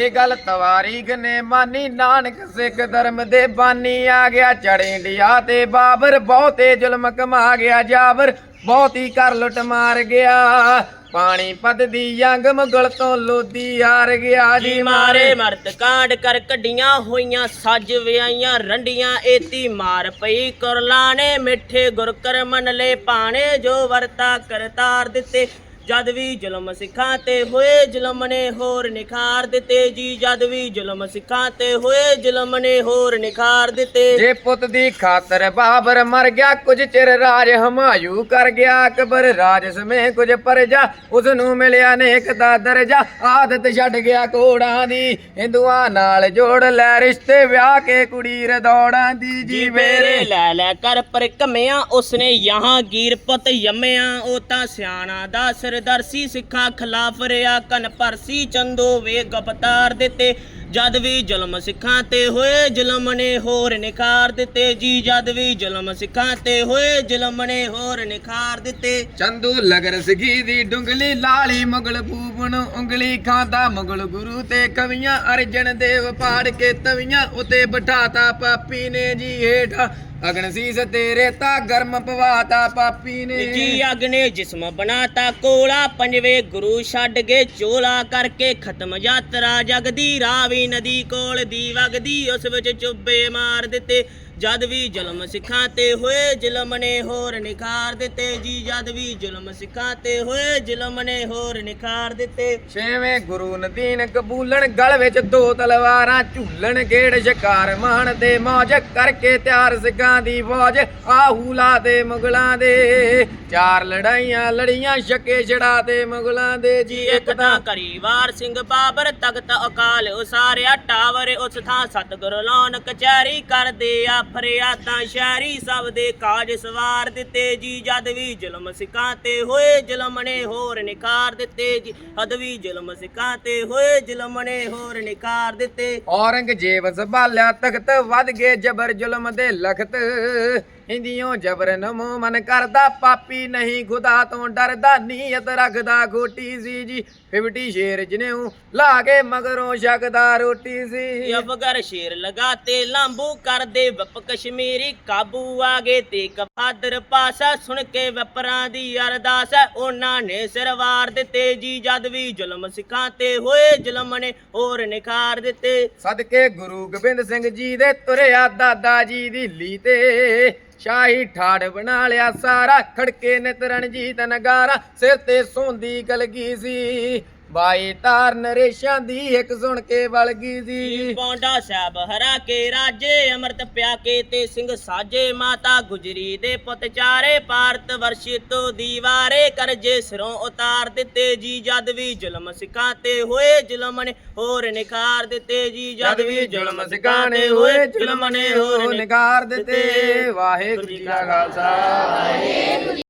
ਇਹ ਗੱਲ ਤਵਾਰੀਖ ਨੇ ਮਾਨੀ ਨਾਨਕ ਸਿੱਖ ਧਰਮ ਦੇ ਬਾਨੀ ਆ ਗਿਆ। ਚੜੇ ਇੰਡੀਆ ਤੇ ਬਾਬਰ ਬਹੁਤੇ ਜ਼ੁਲਮ ਕਮਾ ਗਿਆ ਜਾਬਰ ਬਹੁਤੀ ਕਰ ਲੁੱਟ ਮਾਰ ਗਿਆ। ਪਾਣੀ ਪਦ ਦੀ ਜੰਗ ਮੁਗਲ ਤੋਂ ਲੋਦੀ ਹਾਰ ਗਿਆ ਜੀ ਮਾਰੇ। ਮਰਦ ਕਾਂਡ ਕਰ ਕੱਡੀਆਂ ਹੋਈਆਂ ਸੱਜ ਵਿਆਈਆਂ ਰੰਡੀਆਂ ਏਤੀ ਮਾਰ ਪਈ। ਕੁਰਲਾਣੇ ਮਿੱਠੇ ਗੁਰ ਕਰ ਮੰਨ ਲੈ ਪਾਣੇ ਜੋ ਵਰਤਾ ਕਰਤਾਰ ਦਿੱਤੇ। ਜਦ ਵੀ ਜ਼ੁਲਮ ਸਿੱਖਾਂ ਤੇ ਹੋਏ ਜ਼ੁਲਮ ਨੇ ਹੋਰ ਨਿਖਾਰ ਦਿੱਤੇ ਜੀ ਜਦ ਵੀ ਜ਼ੁਲਮ ਸਿੱਖਾਂ ਤੇ ਹੋਏ ਜ਼ੁਲਮ ਨੇ ਹੋਰ ਨਿਖਾਰ ਦਿੱਤੇ। ਜੇ ਪੁੱਤ ਦੀ ਖਾਤਰ ਬਾਬਰ ਮਰ ਗਿਆ ਕੁਝ ਚਿਰ ਰਾਜ ਹਮਾਯੂ ਕਰ ਗਿਆ ਅਕਬਰ ਰਾਜ ਸਮੇਂ ਕੁਝ ਪਰਜਾ ਉਸ ਨੂੰ ਮਿਲਿਆ ਨੇਕ ਦਾ ਦਰਜਾ ਆਦਤ ਛੱਡ ਗਿਆ ਕੋੜਾਂ ਦੀ ਹਿੰਦੂਆਂ ਨਾਲ ਜੋੜ ਲੈ ਰਿਸ਼ਤੇ ਵਿਆਹ ਕੇ ਕੁੜੀ ਰਦੌੜਾਂ ਦੀ ਜੀ ਮੇਰੇ। ਲੈ ਲੈ ਕਰ ਪਰ ਕਮਿਆ ਉਸਨੇ ਯਹਾਂ ਗੀਰ ਪੁੱਤ ਯਮਿਆ ਉਹ ਤਾਂ ਸਿਆਣਾ ਦਾ ਸਰਦਰਸੀ ਸਿੱਖਾਂ ਖਿਲਾਫ ਰਿਆ ਕਨ ਪਰਸੀ ਚੰਦੋ ਵੇ ਗਪਤਾਰ ਦਿੱਤੇ। ਜਦ ਵੀ ਜ਼ੁਲਮ ਸਿੱਖਾਂ ਤੇ ਹੋਏ, ਜ਼ੁਲਮ ਨੇ ਹੋਰ ਨਿਖਾਰ ਦਿੱਤੇ। ਜੀ, ਜਦ ਵੀ ਜ਼ੁਲਮ ਸਿੱਖਾਂ ਤੇ ਹੋਏ, ਜ਼ੁਲਮ ਨੇ ਹੋਰ ਨਿਖਾਰ ਦਿੱਤੇ। ਚੰਦੂ ਲਗਰ ਸਗੀ ਦੀ ਡੁੰਗਲੀ, ਲਾਲੀ ਮੁਗਲ ਪੂਪ ਉਂਗਲੀ ਖਾਂਦਾ ਮੁਗਲ ਗੁਰੂ ਤੇ ਕਵੀਆਂ ਅਰਜਨ ਦੇਵ ਪਾੜ ਕੇ ਤਵੀਆਂ ਉਤੇ ਬਿਠਾਤਾ। ਪਾਪੀ ਨੇ ਜੀ ਹੇਠ ਅਗਨ ਸੀਸ ਤੇਰੇ ਤਾਂ ਗਰਮ ਪਵਾਤਾ ਪਾਪੀ ਨੇ। ਜੀ ਅਗ ਨੇ ਜਿਸਮ ਬਣਾਤਾ ਕੋਲਾ, ਪੰਜਵੇਂ ਗੁਰੂ ਛੱਡ ਗਏ ਚੋਲਾ ਕਰਕੇ ਖਤਮ ਯਾਤਰਾ ਜਗਦੀ, ਰਾਵੀ ਨਦੀ ਕੋਲ ਦੀ ਵਗਦੀ, ਉਸ ਵਿੱਚ ਚੁੱਬੇ ਮਾਰ ਦਿੱਤੇ। ਜਦ ਵੀ ਜ਼ੁਲਮ ਸਿੱਖਾਂ ਤੇ ਹੋਏ ਜ਼ੁਲਮ ਨੇ ਹੋਰ ਨਿਖਾਰ ਦਿੱਤੇ ਜੀ ਜਦ ਵੀ ਜ਼ੁਲਮ ਸਿੱਖਾਂ ਤੇ ਹੋਏ ਜ਼ੁਲਮ ਨੇ ਹੋਰ ਨਿਖਾਰ ਦਿੱਤੇ। ਛੇਵੇਂ ਗੁਰੂ ਨਦੀਨ ਕਬੂਲਣ ਗਲ ਵਿੱਚ ਦੋ ਤਲਵਾਰਾਂ ਝੂਲਣ ਗੇੜ ਸ਼ਿਕਾਰ ਮਾਣ ਦੇ ਮੌਜ ਕਰਕੇ ਤਿਆਰ ਸਿੱਖਾਂ ਦੀ ਫੌਜ ਆਹੂ ਲਾ ਦੇ ਮੁਗਲਾਂ ਦੇ। ਚਾਰ ਲੜਾਈਆਂ ਲੜੀਆਂ ਛੱਕੇ ਛੜਾ ਦੇ ਮੁਗਲਾਂ ਦੇ ਜੀ ਇੱਕ ਤਾਂ ਕਰੀਵਾਰ ਸਿੰਘ ਬਾਬਰ ਤਖਤ ਅਕਾਲ ਉਸਾਰਿਆ ਟਾਵਰ ਉਸ ਥਾਂ ਸਤਿਗੁਰ ਲਾਉਣ ਕਚਹਿਰੀ ਕਰਦੇ ਆ। ਫਰਿਆਦਾਂ ਸ਼ਹਿਰੀ ਸਭ ਦੇ ਕਾਜ ਸਵਾਰ ਦਿੱਤੇ ਜੀ। ਜਦ ਵੀ ਜ਼ੁਲਮ ਸਿੱਖਾਂ ਤੇ ਹੋਏ, ਜ਼ੁਲਮ ਨੇ ਹੋਰ ਨਿਕਾਰ ਦਿੱਤੇ ਜੀ। ਹਦ ਵੀ ਜ਼ੁਲਮ ਸਿੱਖਾਂ ਤੇ ਹੋਏ, ਜ਼ੁਲਮ ਨੇ ਹੋਰ ਨਿਕਾਰ ਦਿੱਤੇ। ਔਰੰਗਜ਼ੇਬ ਸੰਭਾਲਿਆ ਤਖਤ, ਵੱਧ ਗਏ ਜਬਰ ਜ਼ੁਲਮ ਦੇ ਲਖਤ। ਹਿੰਦੀਆਂ ਜਬਰ ਨਮੋ ਮਨ ਕਰਦਾ ਪਾਪੀ ਨਹੀਂ ਖੁਦਾ ਤੋਂ ਡਰਦਾ ਨੀਅਤ ਰੱਖਦਾ ਖੋਟੀ ਸੀ ਜੀ। 50 ਸ਼ੇਰ ਜਨੇਊ ਲਾ ਕੇ ਮਗਰੋਂ ਛਕਦਾ ਰੋਟੀ ਸੀ। ਅਫਗਰ ਸ਼ੇਰ ਲਗਾਤੇ ਲਾਂਬੂ ਕਰਦੇ ਵਪ ਕਸ਼ਮੀਰੀ ਕਾਬੂ ਆ ਗਏ ਤੇ ਕਫਾਦਰ ਪਾਸਾ ਸੁਣ ਕੇ ਵਪਰਾਂ ਦੀ ਅਰਦਾਸ ਉਹਨਾਂ ਨੇ ਸਿਰਵਾਰ ਦਿੱਤੇ ਜੀ। ਜਦ ਵੀ ਜ਼ੁਲਮ ਸਿੱਖਾਂ ਤੇ ਹੋਏ ਜ਼ੁਲਮ ਨੇ ਹੋਰ ਨਿਖਾਰ ਦਿੱਤੇ। ਸਦਕੇ ਗੁਰੂ ਗੋਬਿੰਦ ਸਿੰਘ ਜੀ ਦੇ ਤੁਰਿਆ ਦਾਦਾ ਜੀ ਦੀ ਲੀ ਤੇ ਸ਼ਾਹੀ ਠਾੜ ਬਣਾ ਲਿਆ ਸਾਰਾ ਖੜਕੇ ਨਿਤ ਰਣਜੀਤ ਨਗਾਰਾ ਸਿਰ ਤੇ ਸੋਂਦੀ ਗਲਗੀ ਸੀ। ਬਾਈ ਤਾਰ ਨਰੇਸ਼ਾਂ ਦੀ ਇੱਕ ਸੁਣ ਕੇ ਵਲ ਗਈ ਸੀ। ਪੌਂਡਾ ਸਾਹਿਬ ਹਰਾ ਕੇ ਰਾਜੇ ਅੰਮ੍ਰਿਤ ਪਿਆ ਕੇ ਤੇ ਸਿੰਘ ਸਾਜੇ ਮਾਤਾ ਗੁਜਰੀ ਦੇ ਪੁੱਤ ਚਾਰੇ ਭਾਰਤ ਵਰਸ਼ੀ ਤੋਂ ਦੀਵਾਰੇ ਕਰਜੇ ਸਿਰੋਂ ਉਤਾਰ ਦਿੱਤੇ ਜੀ ਜਦ ਵੀ ਜ਼ੁਲਮ ਸਿੱਖਾਂ ਤੇ ਹੋਏ ਜ਼ੁਲਮ ਨੇ ਹੋਰ ਨਿਖਾਰ ਦਿੱਤੇ ਜੀ ਜਦ ਵੀ ਜ਼ੁਲਮ ਸਿਕਾਣੇ ਹੋਏ ਜ਼ੁਲਮ ਨੇ ਹੋ ਨਿਗਾਰ ਦਿੱਤੇ। ਵਾਹਿਗੁਰੂ ਜੀ ਕਾ ਖਾਲਸਾ।